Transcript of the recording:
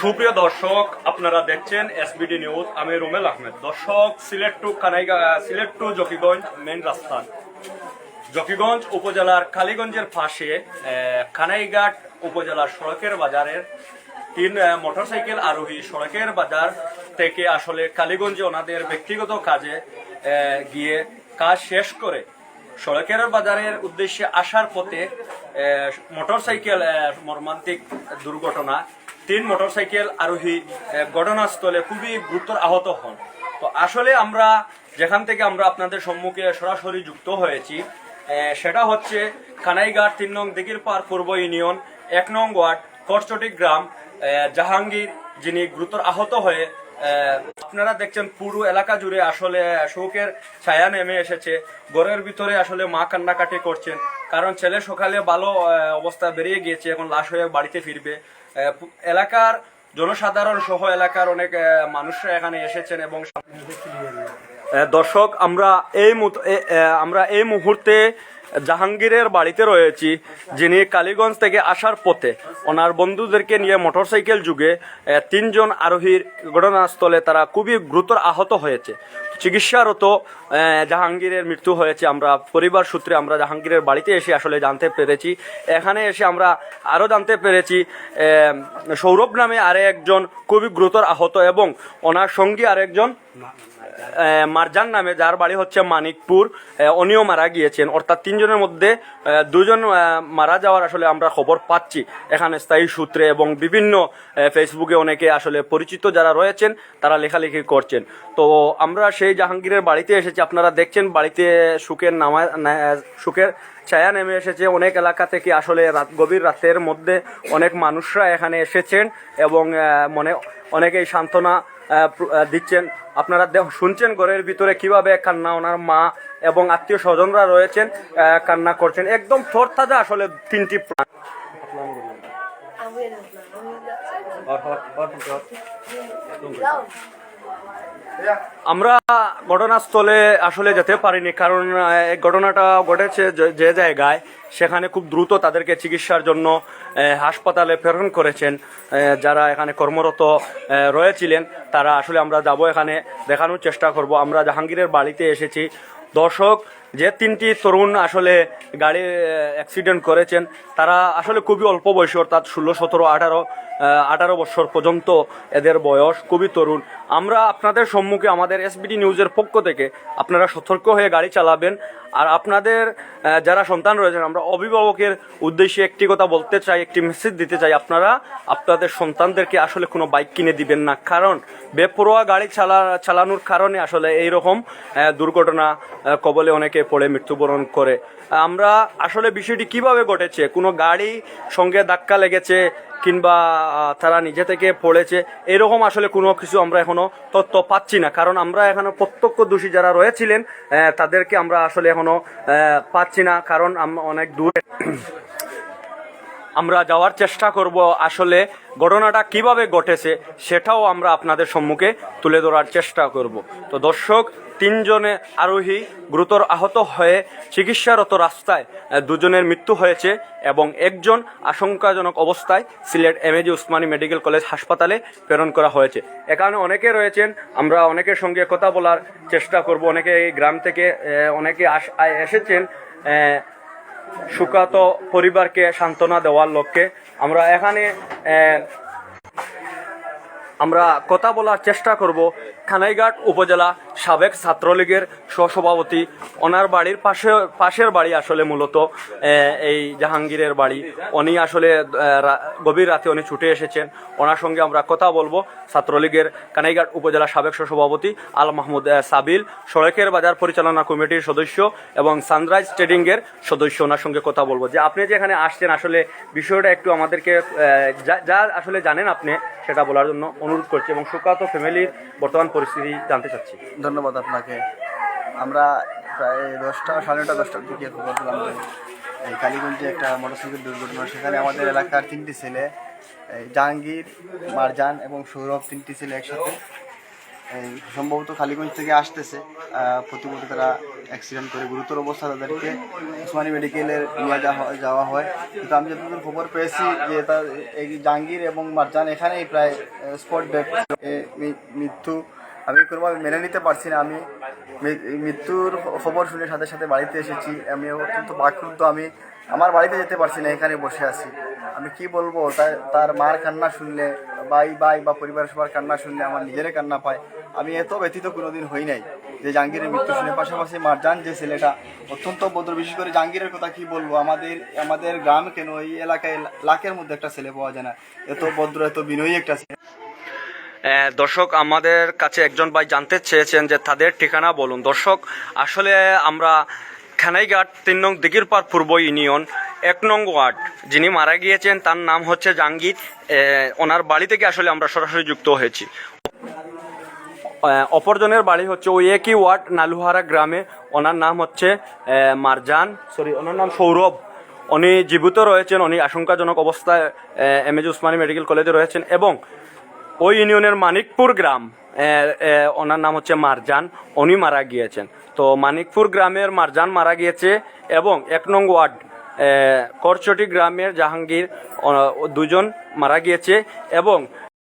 সুপ্রিয় দর্শক, আপনারা দেখছেন এসবিডি নিউজ আমি রুমেল আহমেদ। দর্শক, Sylhet to Kanaighat, Sylhet to Zakiganj main রাস্তা। জকিগঞ্জ উপজেলার কালীগঞ্জের পাশে কানাইঘাট উপজেলার সড়কের বাজারের তিন মোটরসাইকেল আরোহী সড়কের বাজার থেকে আসলে কালীগঞ্জে ওনাদের ব্যক্তিগত কাজে গিয়ে কাজ শেষ করে সড়কের বাজারের উদ্দেশ্যে আসার পথে মোটরসাইকেল মর্মান্তিক দুর্ঘটনা তিন মোটরসাইকেল আরোহী ঘটনাস্থলে খুবই গুরুতর আহত হন তো আসলে আমরা যেখান থেকে আমরা আপনাদের সম্মুখে সরাসরি যুক্ত হয়েছি সেটা হচ্ছে খানাইঘাট তিন নং দিঘির পার পূর্ব ইউনিয়ন, এক নং ওয়ার্ড করচটি গ্রাম জাহাঙ্গীর যিনি গুরুতর আহত হয়ে আপনারা দেখছেন পুরো এলাকা জুড়ে আসলে শোকের ছায়া নেমে এসেছে। ঘরের ভিতরে আসলে মা কান্নাকাটি করছেন। কারণ ছেলে সকালে ভালো অবস্থা বেরিয়ে গিয়েছে, এখন লাশ হয়ে বাড়িতে ফিরবে। এলাকার জনসাধারণ সহ এলাকার অনেক মানুষরা এখানে এসেছেন এবং দর্শক, আমরা এই আমরা এই মুহূর্তে জাহাঙ্গীরের বাড়িতে রয়েছি, যিনি কালীগঞ্জ থেকে আসার পথে। ওনার বন্ধুদেরকে নিয়ে মোটরসাইকেল যুগে তিনজন আরোহীর ঘটনাস্থলে তারা খুবই গুরুতর আহত হয়েছে। চিকিৎসারত জাহাঙ্গীরের মৃত্যু হয়েছে। আমরা পরিবার সূত্রে আমরা জাহাঙ্গীরের বাড়িতে এসে আসলে জানতে পেরেছি। এখানে এসে আমরা আরও জানতে পেরেছি সৌরভ নামে আরে একজন খুবই গুরুতর আহত এবং ওনার সঙ্গী আরেকজন মারজান নামে যার বাড়ি হচ্ছে মানিকপুর উনিও মারা গিয়েছেন। অর্থাৎ তিনজনের মধ্যে দুজন মারা যাওয়ার আসলে আমরা খবর পাচ্ছি। এখানে স্থায়ী সূত্রে এবং বিভিন্ন ফেসবুকে অনেকে আসলে পরিচিত যারা রয়েছেন, তারা লেখালেখি করছেন। তো আমরা সেই জাহাঙ্গীরের বাড়িতে এসেছি। আপনারা দেখছেন বাড়িতে সুখের নামা সুখের ছায়া নেমে এসেছে। অনেক এলাকা থেকে আসলে রাত, গভীর রাতের মধ্যে অনেক মানুষরা এখানে এসেছেন এবং মনে, অনেকেই সান্ত্বনা দিচ্ছেন। আপনারা দেখ- শুনছেন ঘরের ভিতরে কীভাবে কান্না ওনার মা এবং আত্মীয় স্বজনরা রয়েছেন আহ, কান্না করছেন। একদম থরতাজা আসলে তিনটি প্রাণ। আমরা ঘটনাস্থলে আসলে যেতে পারিনি, কারণ ঘটনাটা ঘটেছে যে জায়গায়। সেখানে খুব দ্রুত তাদেরকে চিকিৎসার জন্য হাসপাতালে প্রেরণ করেছেন যারা এখানে কর্মরত রয়েছিলেন। তারা আসলে আমরা যাব এখানে, দেখানোর চেষ্টা করব। আমরা জাহাঙ্গীরের বাড়িতে এসেছি। দর্শক যে তিনটি তরুণ আসলে গাড়ি অ্যাক্সিডেন্ট করেছেন, তারা আসলে খুবই অল্প বয়সী, অর্থাৎ ষোলো, সতেরো, আঠারো আঠারো বছর পর্যন্ত এদের বয়স খুবই তরুণ। আমরা আপনাদের সম্মুখে আমাদের এসবিডি নিউজের পক্ষ থেকে আপনারা সতর্ক হয়ে গাড়ি চালাবেন। আর আপনাদের যারা সন্তান রয়েছেন, আমরা অভিভাবকের উদ্দেশ্যে একটি কথা বলতে চাই, একটি মেসেজ দিতে চাই। আপনারা আপনাদের সন্তানদেরকে আসলে কোনো বাইক কিনে দিবেন না। কারণ বেপরোয়া গাড়ি চালা, চালানোর কারণে আসলে এই রকম দুর্ঘটনা কবলে অনেকে পড়ে মৃত্যুবরণ করে। আমরা আসলে বিষয়টি কীভাবে ঘটেছে? কোনো গাড়ি সঙ্গে ধাক্কা লেগেছে কিংবা তারা নিজে থেকে পড়েছে? এরকম আসলে কোনো কিছু আমরা এখনও তথ্য পাচ্ছি না। কারণ আমরা এখনও প্রত্যক্ষ দোষী যারা রয়েছিলেন তাদেরকে আমরা আসলে এখনও আহ, পাচ্ছি না। কারণ অনেক দূরে আমরা যাওয়ার চেষ্টা করব আসলে ঘটনাটা কীভাবে ঘটেছে সেটাও আমরা আপনাদের সম্মুখে তুলে ধরার চেষ্টা করব। তো দর্শক, তিনজনে আরোহী গুরুতর আহত হয়ে চিকিৎসারত রাস্তায় দুজনের মৃত্যু হয়েছে এবং একজন আশঙ্কাজনক অবস্থায় Sylhet M MAG Osmani medical college হাসপাতালে প্রেরণ করা হয়েছে। এখানে অনেকে রয়েছেন, আমরা অনেকের সঙ্গে কথা বলার চেষ্টা করব। অনেকে এই গ্রাম থেকে অনেকে এসেছেন সুকাত পরিবারকে সান্ত্বনা দেওয়ার লক্ষ্যে আমরা এখানে আমরা কথা বলার চেষ্টা করব। খানাইঘাট উপজেলা সাবেক ছাত্রলীগের সহসভাপতি। ওনার বাড়ির পাশে, পাশের বাড়ি আসলে মূলত এই জাহাঙ্গীরের বাড়ি। উনি আসলে গভীর রাতে উনি ছুটে এসেছেন। ওনার সঙ্গে আমরা কথা বলব ছাত্রলীগের কানাইঘাট উপজেলা সাবেক সহসভাপতি আল মাহমুদ সাবিল, সড়কের বাজার পরিচালনা কমিটির সদস্য এবং সানরাইজ ট্রেডিংয়ের সদস্য ওনার সঙ্গে কথা বলব। যে আপনি যে এখানে আসছেন, আসলে বিষয়টা একটু আমাদেরকে যা আসলে জানেন আপনি, সেটা বলার জন্য অনুরোধ করছি এবং সুকাত ফ্যামিলির বর্তমান পরিস্থিতি জানতে চাচ্ছি। ধন্যবাদ আপনাকে। আমরা প্রায় দশটা, সাড়ে নটা দশটার দিকে খবর পেলাম এই কালীগঞ্জে একটা মোটরসাইকেল দুর্ঘটনা। সেখানে আমাদের এলাকার তিনটি ছেলে জাহাঙ্গীর, মারজান এবং সৌরভ তিনটি ছেলে একসাথে, এই সম্ভবত খালিগঞ্জ থেকে আসতেছে। প্রতিমধ্যে তারা অ্যাক্সিডেন্ট করে গুরুতর অবস্থা তাদেরকে উসমানী মেডিকেলের নিয়ে যাওয়া যাওয়া হয়। কিন্তু আমি যতদূর খবর পেয়েছি যে তার এই জাহাঙ্গীর এবং মারজান এখানেই প্রায় স্পট ডেট মৃত্যু আমি কোনোভাবে মেনে নিতে পারছি না। আমি মৃত্যুর খবর শুনে সাথে সাথে বাড়িতে এসেছি। আমি অত্যন্ত বাক্রুদ্ধ। আমি আমার বাড়িতে যেতে পারছি না, এখানে বসে আছি। আমি কি বলব? তার তার মার কান্না শুনলে বাই বাই বা পরিবারের সবার কান্না শুনলে আমার নিজেরই কান্না পায়। আমি এত ব্যথিত কোনোদিন হই নাই যে জাহাঙ্গীরের মৃত্যু শুনে। পাশাপাশি মারজান যে ছেলেটা, অত্যন্ত ভদ্র বিশেষ করে জাহাঙ্গীরের কথা কি বলব? আমাদের আমাদের গ্রাম কেন? এই এলাকায় লাখের মধ্যে একটা ছেলে পাওয়া যায় না। এত ভদ্র এত বিনয়ী একটা ছেলে। দর্শক, আমাদের কাছে একজন ভাই জানতে চেয়েছেন যে তাদের ঠিকানা বলুন। দর্শক, আসলে আমরা খানাইঘাট তিন নং দিঘির পার পূর্ব ইউনিয়ন, এক নং ওয়ার্ড। যিনি মারা গিয়েছেন, তার নাম হচ্ছে জাহাঙ্গীর। ওনার বাড়ি থেকে আসলে আমরা সরাসরি যুক্ত হয়েছি। অপরজনের বাড়ি হচ্ছে ওই একই ওয়ার্ড, নালুহারা গ্রামে। ওনার নাম হচ্ছে মারজান, সরি, ওনার নাম সৌরভ। উনি জীবিত রয়েছেন, উনি আশঙ্কাজনক অবস্থায় এম এজ উসমানী মেডিকেল কলেজে রয়েছেন এবং ওই ইউনিয়নের মানিকপুর গ্রাম ওনার নাম হচ্ছে মারজান, উনি মারা গিয়েছেন। তো মানিকপুর গ্রামের মারজান মারা গিয়েছে এবং এক নং ওয়ার্ড করচটি গ্রামের জাহাঙ্গীর দুজন মারা গিয়েছে এবং